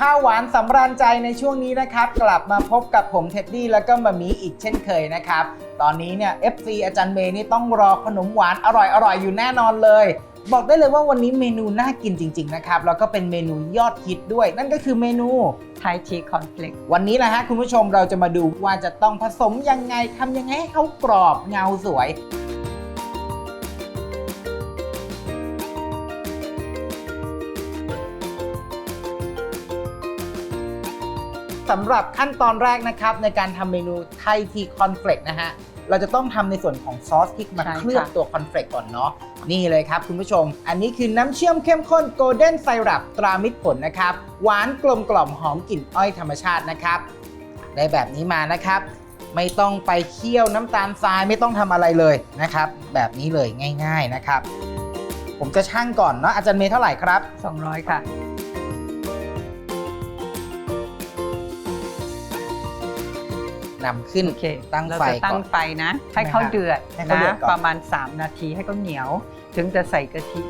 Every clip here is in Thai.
ข้าวหวานสำราญใจในช่วงนี้นะครับ กลับมาพบกับผมเท็ดดี้แล้วก็มามีอีกเช่นเคยนะครับ ตอนนี้เนี่ย FC อาจารย์เมย์นี่ต้องรอขนมหวานอร่อยๆอยู่แน่นอนเลย บอกได้เลยว่าวันนี้เมนูน่ากินจริง ๆ นะครับ แล้วก็เป็นเมนูยอดฮิตด้วย นั่นก็คือเมนูไทยทีคอนเฟลกวันนี้แหละฮะคุณผู้ชมเราจะมาดูว่าจะต้องผสมยังไงทำยังไงให้เขากรอบเงาสวย สำหรับขั้นตอนแรกนะครับในการทำเมนูไทยทีคอนเฟลกนะฮะเราจะต้องทำในส่วนของซอสที่มาใช่ค่ะ เคลือบตัวคอนเฟลกก่อนเนาะนี่เลยครับคุณผู้ชม อันนี้คือน้ำเชื่อมเข้มข้นโกลเด้นไซรัปตรามิตรผลนะครับหวานกลมกล่อมหอมกลิ่นอ้อยธรรมชาตินะครับ ได้แบบนี้มานะครับ ไม่ต้องไปเคี่ยวน้ำตาลทรายไม่ต้องทำอะไรเลยนะครับ แบบนี้เลยง่าย ๆนะครับ ผมจะชั่งก่อนเนาะอาจารย์เมย์เท่าไหร่ครับ 200 ค่ะ นำขึ้น โอเคตั้งเราไฟจะตั้ก่งอนไฟนะ ให้เขาเดือดให้เขานะเดือดก่อน ประมาณ 3 นาทีให้เขาเหนียว ถึงจะใส่กะทิ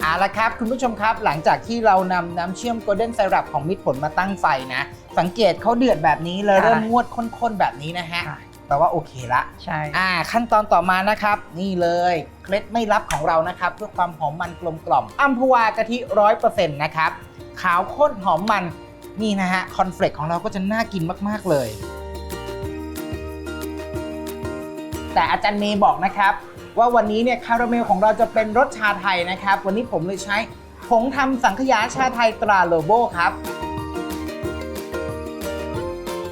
เอาละครับ คุณผู้ชมครับหลังจากที่เรานำน้ำเชื่อมโกลเด้นไซรัปของมิตรผลมาตั้งไฟนะ สังเกตเขาเดือดแบบนี้แล้วเริ่มงวดข้นๆแบบนี้นะฮะค่ะแปลว่าโอเคละ ใช่ อ่าขั้นตอนต่อมานะครับ นี่เลยเคล็ดไม่ลับของเรานะครับ เพื่อความหอมมันกลมกล่อมอัมพวากะทิร้อยเปอร์เซ็นต์นะครับ ขาวข้นหอมมันนี่นะฮะคอนเฟลกของเราก็จะน่ากินมาก ๆ เลย แต่อาจารย์เมย์บอกนะครับ ว่าวันนี้เนี่ยคาราเมลของเราจะเป็นรสชาไทยนะครับ วันนี้ผมเลยใช้ผงทำสังขยาชาไทยตราโลโบครับ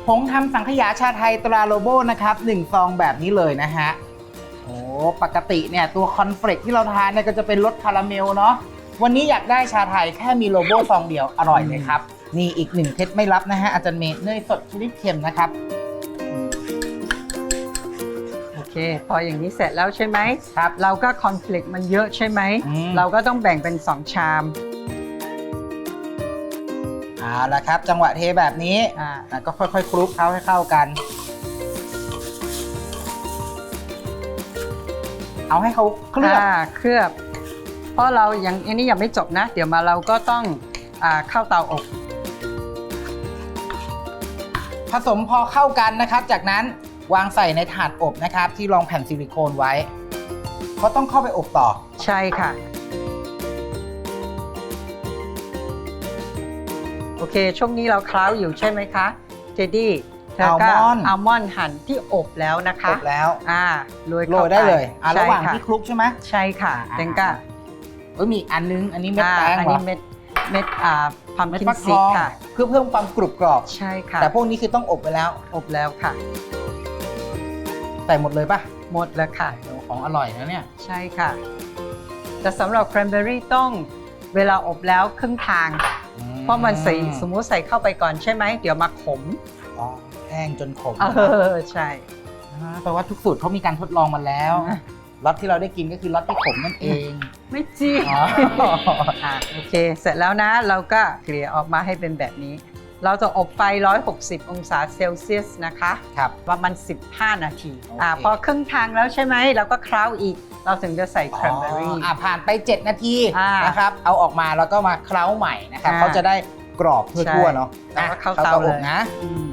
ผงทำสังขยาชาไทยตราโลโบนะครับหนึ่งซองแบบนี้เลยนะฮะโอ้ปกติเนี่ยตัวคอนเฟลกที่เราทานเนี่ยก็จะเป็นรสคาราเมลเนาะ วันนี้อยากได้ชาไทยแค่มีโลโบซองเดียวอร่อยเลยครับ นี่อีกหนึ่งเคล็ดไม่ลับนะฮะอาจารย์เมย์เนยสดชนิดเค็มนะครับ โอเค พออย่างนี้เสร็จแล้วใช่ไหมครับ เราก็คอนเฟลกมันเยอะใช่ไหม อืม เราก็ต้องแบ่งเป็น 2 ชามเอาละครับ จังหวะเทแบบนี้อ่าอะก็ค่อยๆคลุกเข้าให้เข้ากัน เอาให้เขาเคลือบอ่าเคลือบเพ ราะเรายังอันนี้ยังไม่จบนะ เดี๋ยวมาเราก็ต้องอ่าเข้าเตาอบ ผสมพอเข้ากันนะครับ จากนั้นวางใส่ในถาดอบนะครับ ที่รองแผ่นซิลิโคนไว้เพราะต้องเข้าไปอบต่อ ใช่ค่ะ โอเค ช่วงนี้เราเคล้าอยู่ใช่ไหมคะ เจดี้เธอก็อัลมอนด์อัลมอนด์หั่นที่อบแล้วนะคะ อบแล้ว อ่าโรยโรเข้ายได้เลยปอะระหว่างใช่ค่ที่คลุกใช่ไหมใช่ค่ะอ่าเต็งก้า เอ้ยมีอีกอันนึง อันนี้เม็ดอ่าแป้งอันเหรนี้อเม็ดเม็ดอ่าพัมเม็ดคินฟักทซีองค่ะ เพื่อเพิ่มความกรุบกรอบ ใช่ค่ะแต่พวกนี้คือต้องอบไว้แล้ว อบแล้วค่ะ ใส่หมดเลยปะหมดแล้วค่ะ โอ้ของอร่อยนะเนี่ย ใช่ค่ะ แต่สำหรับแครนเบอรี่ต้องเวลาอบแล้วครึ่งทางอืเพราะมันใส่สมมุติใส่เข้าไปก่อนใช่ไหม เดี๋ยวมาขม อ๋อแห้งจนขมเออ ใช่าแปลว่าทุกสูตรเขามีการทดลองมาแล้วอะรสที่เราได้กินก็คือรสที่ขมนั่นเอง ไม่จริงอ๋ออะโอเค เสร็จแล้วนะเราก็เกลี่ยออกมาให้เป็นแบบนี้ เราจะอบไฟ 160 องศาเซลเซียสนะคะครับ ประมาณ 15 นาทีโอเคอ่าพอครึ่งทางแล้วใช่ไหมเราก็เคล้าอีก เราถึงจะใส่แครนเบอรี่ อ่าผ่านไป 7 นาทีอ่านนะครับ เอาออกมาแล้วก็มาเคล้าใหม่นะครับอ่าเขาจะได้กรอบทั่วๆเนาะแล้วก็เข้าอะเตาอบเลยนะ อืม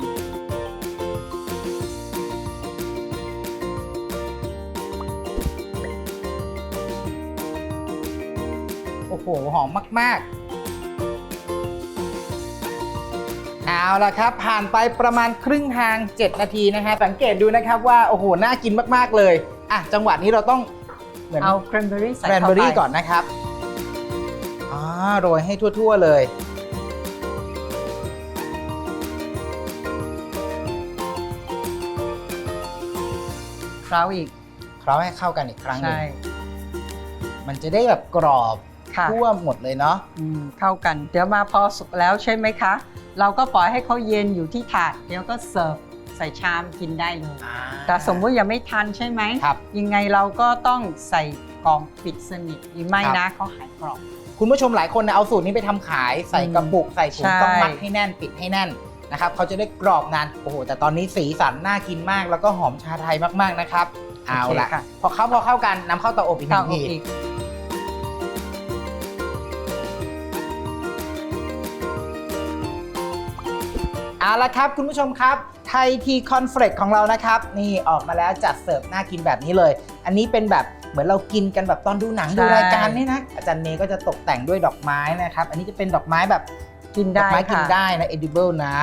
โอ้โห หอมมาก ๆ เอาละครับ ผ่านไปประมาณครึ่งทาง 7 นาทีนะฮะ สังเกตดูนะครับว่า โอ้โห น่ากินมาก ๆ เลย อะ จังหวะนี้เราต้องเหมือนเอาแครนเบอรี่ใส่แครนเข้าเบอไปรี่ก่อนนะครับอ่าโรยให้ทั่ว ๆ เลย เคล้าอีก เคล้าให้เข้ากันอีกครั้งหนึ่ใช่ งมันจะได้แบบกรอบ ค่ะ ทั่วหมดเลยเนาะอืมเข้ากัน เดี๋ยวมาพอสุกแล้วใช่ไหมคะ เราก็ปล่อยให้เขาเย็นอยู่ที่ถาด เดี๋ยวก็เสิร์ฟใส่ชามกินได้เลยแต่สมมุติยังไม่ทันใช่ไหม ครับ ยังไงเราก็ต้องใส่กล่องปิดสนิทหรือไม่ครับนะเขาหายกรอบ คุณผู้ชมหลายคนนะเอาสูตรนี้ไปทำขายใส่กระปุกใส่ถุงใช่ ต้องมัดให้แน่นปิดให้แน่นนะครับเขาจะได้กรอบนานโอ้โหแต่ตอนนี้สีสันน่ากินมาก แล้วก็หอมชาไทยมากๆนะครับเอาละโอเคค่ะพอเข้าพอเข้ากันนำเข้าเตาอบอีกหเตานึ่งอบที อีก เอาละครับ คุณผู้ชมครับไทยทีคอนเฟลกของเรานะครับ นี่ออกมาแล้วจัดเสิร์ฟน่ากินแบบนี้เลย อันนี้เป็นแบบเหมือนเรากินกันแบบตอนดูหนังใช่ดูรายการนี่นะอาจารย์เมย์ก็จะตกแต่งด้วยดอกไม้นะครับ อันนี้จะเป็นดอกไม้แบบกินดอได้กไม้กินค่ะได้นะ edible นะ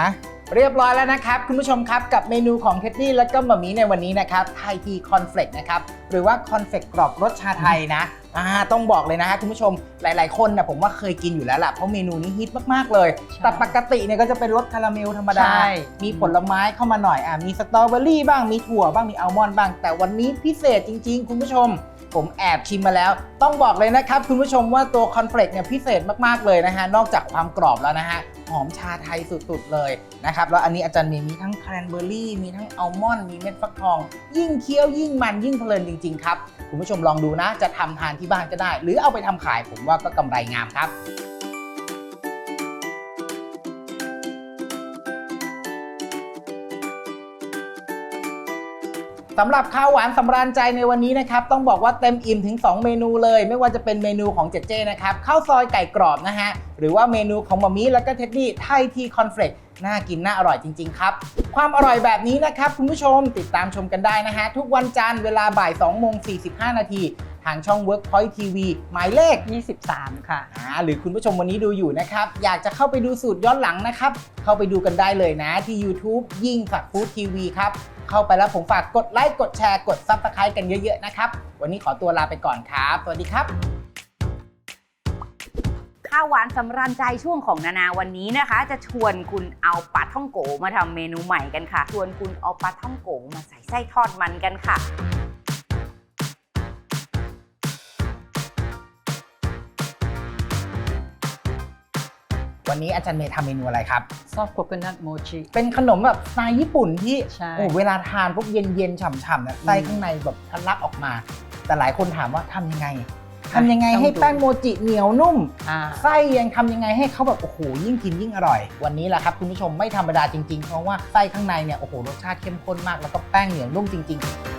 เรียบร้อยแล้วนะครับ คุณผู้ชมครับกับเมนูของเท็ดดี้และก็หมามีในวันนี้นะครับไทยทีคอนเฟลกนะครับหรือว่าคอนเฟลกกรอบรสชาไทยนะ อ่าต้องบอกเลยนะฮะคุณผู้ชมหลาย ๆ คนนะผมว่าเคยกินอยู่แล้วล่ะเพราะเมนูนี้ฮิตมาก ๆ เลย แต่ปกติเนี่ยก็จะเป็นรสคาราเมลธรรมดา ใช่ มีผลไม้เข้ามาหน่อยอะมีสตรอเบอรี่บ้างมีถั่วบ้างมีอัลมอนด์บ้าง แต่วันนี้พิเศษจริง ๆ คุณผู้ชม ผมแอบชิมมาแล้ว ต้องบอกเลยนะครับ คุณผู้ชมว่าตัวคอนเฟลกเนี่ยพิเศษมากๆเลยนะฮะนอกจากความกรอบแล้วนะฮะหอมชาไทยสุดๆเลยนะครับแล้วอันนี้อาจารย์มย์มีทั้งแครนเบอร์รี่มีทั้งอัลมอนด์มีเม็ดฟักทอง ยิ่งเคี้ยวยิ่งมันยิ่งเพลินจริงๆครับคุณผู้ชมลองดูนะ จะทำทานที่บ้านก็ได้ หรือเอาไปทำขายผมว่าก็กำไรงามครับ สำหรับข้าวหวานสำราญใจในวันนี้นะครับต้องบอกว่าเต็มอิ่มถึง 2 เมนูเลย ไม่ว่าจะเป็นเมนูของเจเจนะครับข้าวซอยไก่กรอบนะฮะหรือว่าเมนูของมามีแล้วก็เท็ดดี้ไทยทีคอนเฟลกน่ากินน่าอร่อยจริง ๆ ครับ ความอร่อยแบบนี้นะครับ คุณผู้ชมติดตามชมกันได้นะฮะ ทุกวันจันทร์เวลาบ่าย2โมง45 นาที ทางช่อง Workpoint TV หมายเลข 23 ค่ะ อ่าหรือคุณผู้ชมวันนี้ดูอยู่นะครับ อยากจะเข้าไปดูสูตรย้อนหลังนะครับ เข้าไปดูกันได้เลยนะที่ YouTube ยิ่งฝักฟู้ดทีวีครับ เข้าไปแล้วผมฝากกดไลค์กดแชร์กด Subscribe กันเยอะๆนะครับ วันนี้ขอตัวลาไปก่อนครับ สวัสดีครับ ข้าวหวานสำราญใจช่วงของนานาวันนี้นะคะ จะชวนคุณเอาปลาท่องโกมาทำเมนูใหม่กันค่ะ ชวนคุณเอาปลาท่องโกมาใส่ไส้ทอดมันกันค่ะ วันนี้อาจารย์เมย์ทำเมนูอะไรครับ ซอฟต์โคโคนัทโมจิ เป็นขนมแบบสไตล์ญี่ปุ่นที่ใช่ โอ้เวลาทานปุ๊บเย็นๆฉ่ำๆนะไส้ข้างในแบบทะลักออกมา แต่หลายคนถามว่าทำยังไงทำยังไงให้แป้งโมจิเหนียวนุ่ม อ่า ไส้ยังทำยังไงให้เขาแบบโอ้โหยิ่งกินยิ่งอร่อย วันนี้แหละครับคุณผู้ชมไม่ธรรมดาจริงๆ เพราะว่าไส้ข้างในเนี่ยโอ้โหรสชาติเข้มข้นมากแล้วก็แป้งเหนียวนุ่มจริง ๆ